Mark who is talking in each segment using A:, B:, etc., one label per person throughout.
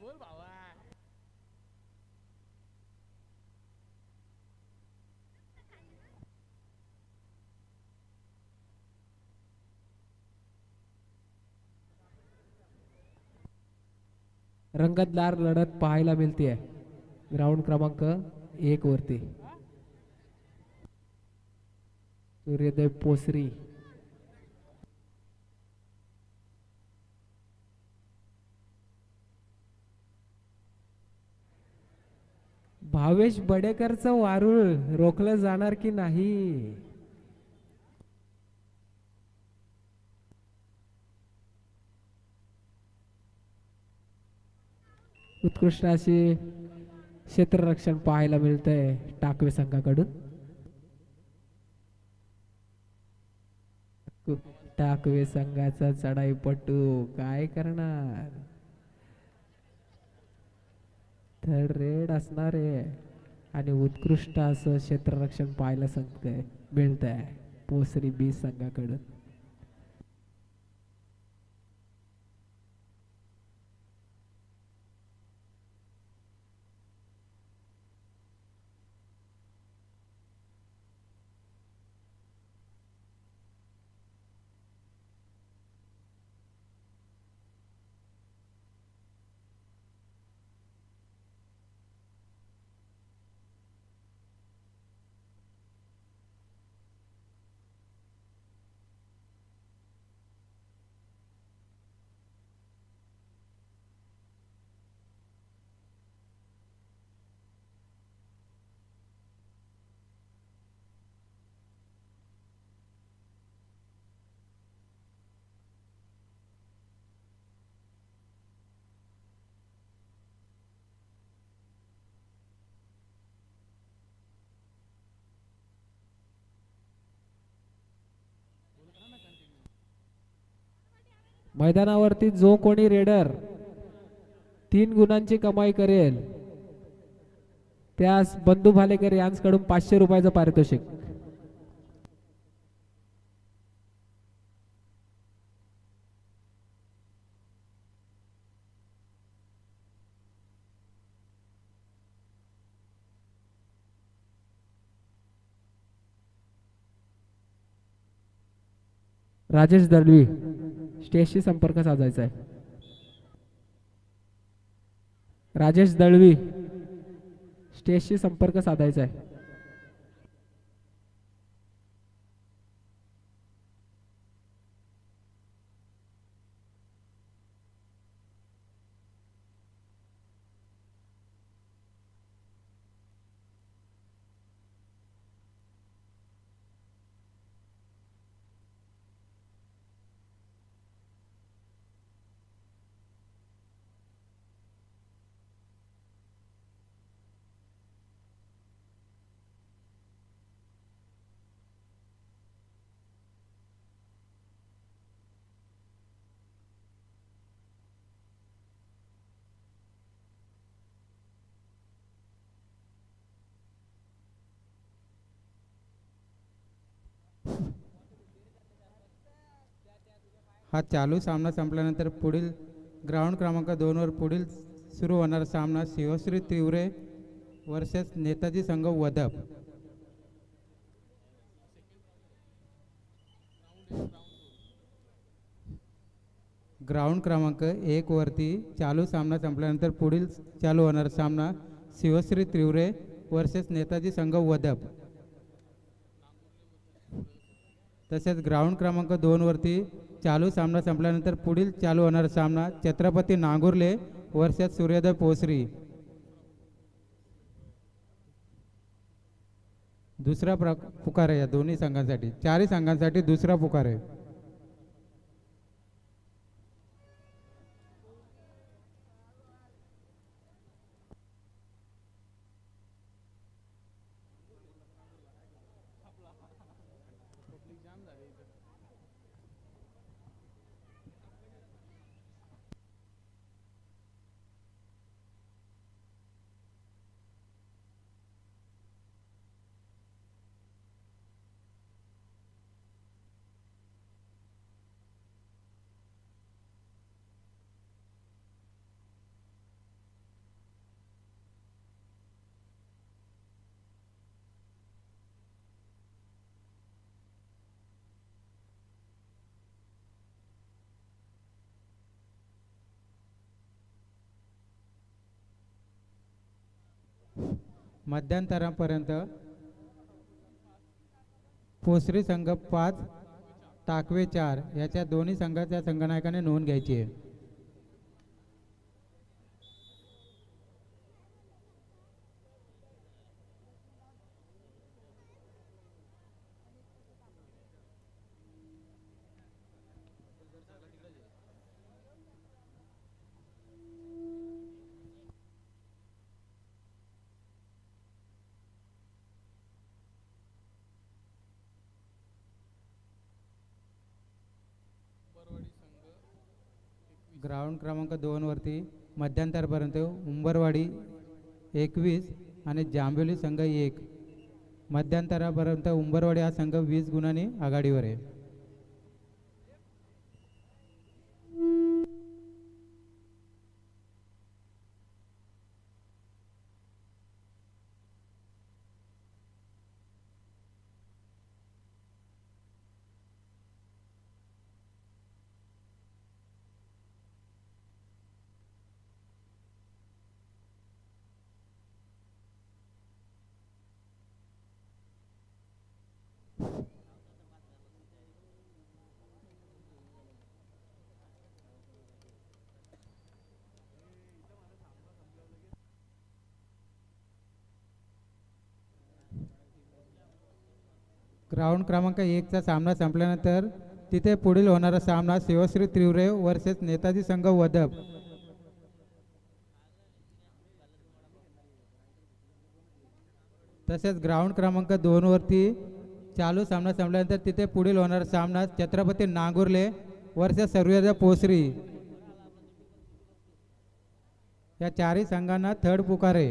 A: बोल भावा.
B: रंगतदार लढत पाहायला मिळते ग्राउंड क्रमांक एक वरती. सूर्योदय पोसरी. भावेश बडेकरचं वारुळ रोखलं जाणार की नाही? उत्कृष्ट अशी क्षेत्ररक्षण पाहायला मिळतंय टाकवे संघाकडून. टाकवे संघाचा चढाईपटू काय करणार? थर्ड रेड असणार आहे आणि उत्कृष्ट असं क्षेत्ररक्षण पाहायला सांगतंय मिळत आहे पोसरी बी संघाकडून. मैदानावरती जो कोणी रेडर तीन गुणांची कमाई करेल त्यास बंधू भालेकर यांच्याकडून पाचशे रुपयाचं पारितोषिक. राजेश दळवी. स्टेजशी संपर्क साधायचा आहे. राजेश दळवी स्टेजशी संपर्क साधायचा आहे.
C: हा चालू सामना संपल्यानंतर पुढील ग्राउंड क्रमांक दोनवर पुढील सुरू होणारा सामना शिवश्री तिवरे वर्सेस नेताजी संघ वदप ग्राउंड क्रमांक एक वरती चालू सामना संपल्यानंतर पुढील चालू होणारा सामना शिवश्री तिवरे वर्सेस नेताजी संघ वदप तसेच ग्राउंड क्रमांक दोनवरती चालू सामना संपल्यानंतर पुढील चालू होणारा सामना छत्रपती नांगुर्ले वर्षात सूर्योदय पोसरी दुसरा प्र पुकार आहे या दोन्ही संघांसाठी. चारही संघांसाठी दुसरा पुकार आहे. मध्यांतरापर्यंत पोसरी संघ पाच टाकवे चार याच्या दोन्ही संघाच्या संघनायकाने नोंद घ्यायची आहे. ग्राउंड क्रमांक दोनवरती मध्यांतरपर्यंत उंबरवाडी एकवीस आणि जांभोली संघ एक. मध्यांतरापर्यंत उंबरवाडी हा संघ वीस गुणांनी आघाडीवर आहे. ग्राउंड क्रमांक एकचा सामना संपल्यानंतर तिथे पुढील होणारा सामना शिवश्री त्रिवरे वर्सेस नेताजी संघ वदप तसेच ग्राउंड क्रमांक दोनवरती चालू सामना संपल्यानंतर तिथे पुढील होणारा सामना छत्रपती नांगुर्ले वर्सेस सर्वेजा पोसरी. या चारही संघांना थर्ड पुकारे.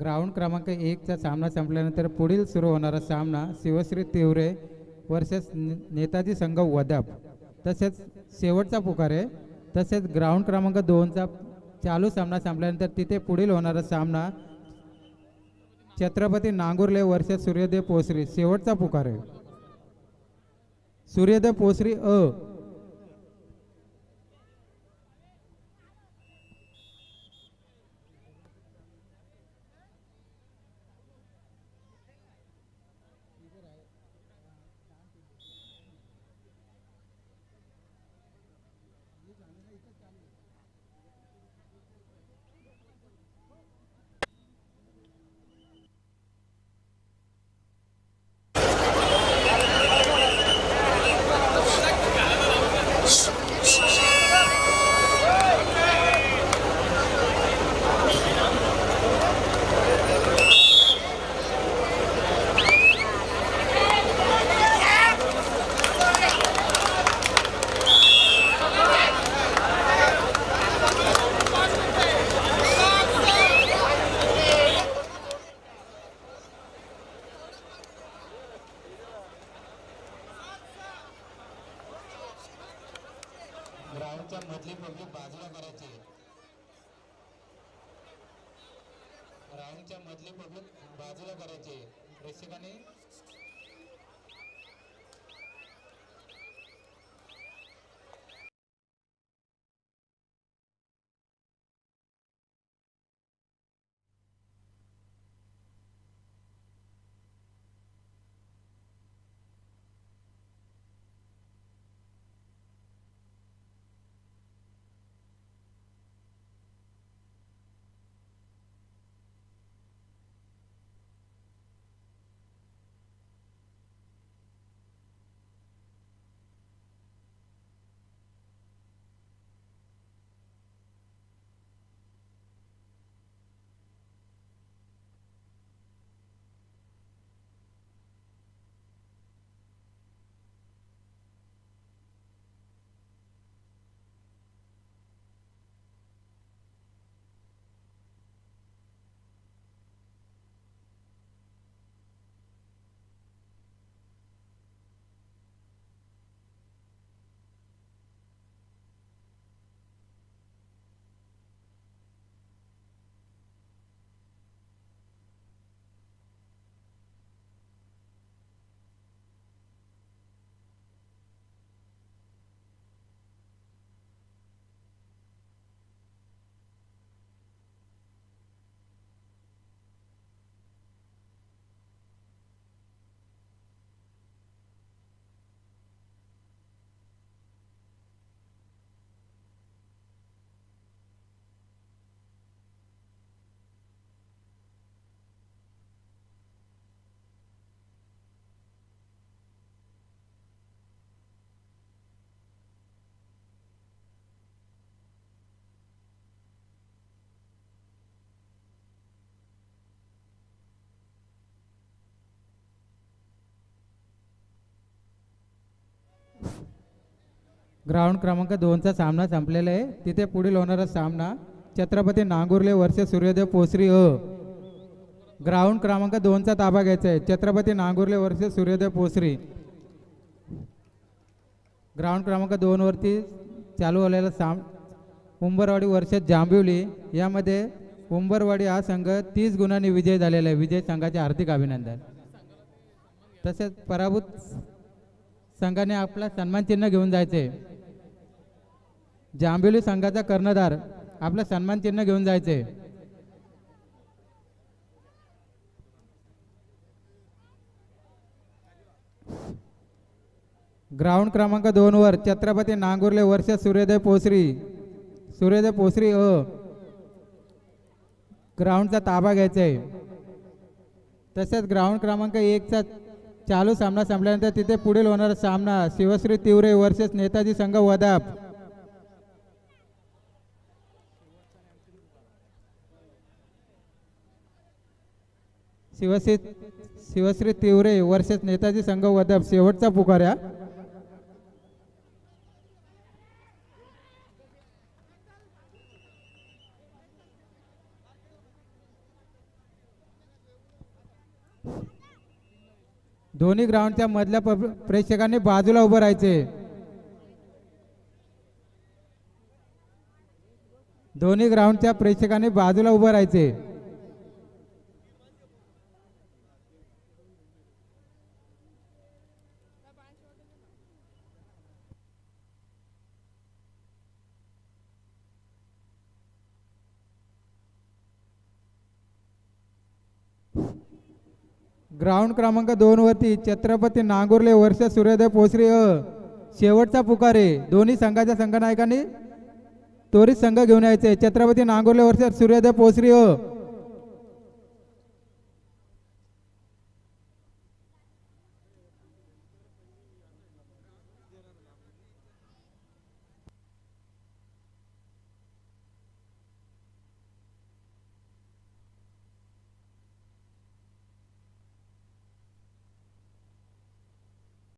C: ग्राउंड क्रमांक एकचा सामना संपल्यानंतर पुढील सुरू होणारा सामना शिवश्री तिवरे वर्सेस ने- नेताजी संघ वदप तसेच शेवटचा पुकार आहे. तसेच ग्राउंड क्रमांक दोनचा चालू सामना संपल्यानंतर तिथे पुढील होणारा सामना छत्रपती नांगुर्ले वर्सेस सूर्योदय पोसरी. शेवटचा पुकार आहे. सूर्योदय पोसरी अ
A: ग्राउंडच्या मधली पब्लिक बाजूला करायची ग्राउंडच्या मधली पब्लिक बाजूला करायची. प्रेक्षकांनी
C: ग्राउंड क्रमांक दोनचा सामना संपलेला आहे. तिथे पुढील होणारा सामना छत्रपती नांगुर्ले वर्षे सूर्योदय पोसरी अ. ग्राउंड क्रमांक दोनचा ताबा घ्यायचा आहे. छत्रपती नांगुर्ले वर्षे सूर्योदय पोसरी. ग्राउंड क्रमांक दोनवरती चालू झालेला साम उंबरवाडी वर्षात जांभिवली यामध्ये उंबरवाडी हा संघ तीस गुणांनी विजय झालेला आहे. विजय संघाचे हार्दिक अभिनंदन. तसेच पराभूत संघाने आपला सन्मान चिन्ह घेऊन जायचे. जांभिवली संघाचा कर्णधार आपलं सन्मान चिन्ह घेऊन जायचे. ग्राउंड क्रमांक दोन वर छत्रपती नांगुर्ले वर्ष सूर्योदय पोसरी. सूर्योदय पोसरी अ. ग्राउंडचा ताबा घ्यायचा. आहे तसेच ग्राउंड क्रमांक एकचा चालू सामना संपल्यानंतर तिथे पुढील होणारा सामना शिवश्री तिवरे वर्सेस नेताजी संघ वदाप शिवश्री शिवश्री तिवरे वर्षात नेताजी संघ वदप शेवटचा पुकार्या दोन्ही ग्राउंडच्या मधल्या प्रेक्षकांनी बाजूला उभं राहायचे. दोन्ही ग्राउंडच्या प्रेक्षकांनी बाजूला उभं राहायचे. ग्राउंड क्रमांक दोन वरती छत्रपती नांगुर्ले वर्ष सूर्योदय पोसरी अ शेवटचा पुकारे. दोन्ही संघाच्या संघनायकांनी त्वरित संघ घेऊन यायचे. छत्रपती नांगुर्ले वर्ष सूर्योदय पोसरी अ